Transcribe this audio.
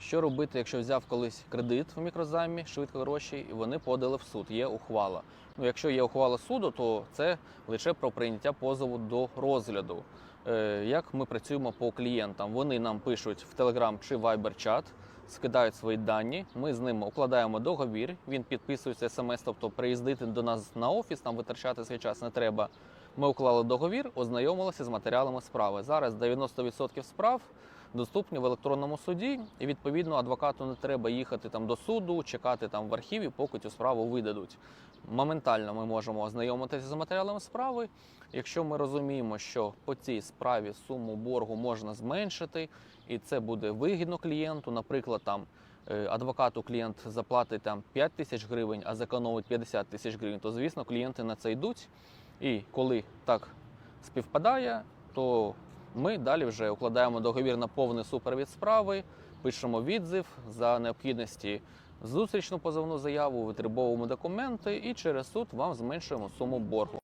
Що робити, якщо взяв колись кредит в мікрозаймі, швидко гроші, і вони подали в суд? Є ухвала. Ну, якщо є ухвала суду, то це лише про прийняття позову до розгляду. Е, Як ми працюємо по клієнтам? Вони нам пишуть в Telegram чи Viber чат, скидають свої дані. Ми з ними укладаємо договір. Він підписується смс, тобто приїздити до нас на офіс, там витрачати свій час не треба. Ми уклали договір, ознайомилися з матеріалами справи. Зараз 90% справ доступні в електронному суді, і відповідно адвокату не треба їхати там до суду, чекати там в архіві, поки цю справу видадуть. Моментально ми можемо ознайомитися з матеріалами справи. Якщо ми розуміємо, що по цій справі суму боргу можна зменшити, і це буде вигідно клієнту, наприклад, там. е, Адвокату клієнт заплатить там 5 тисяч гривень, а зекономить 50 тисяч гривень, то звісно клієнти на це йдуть. І коли так співпадає, то ми далі вже укладаємо договір на повний супровід справи, пишемо відзив за необхідності зустрічну позовну заяву, витребовуємо документи і через суд вам зменшуємо суму боргу.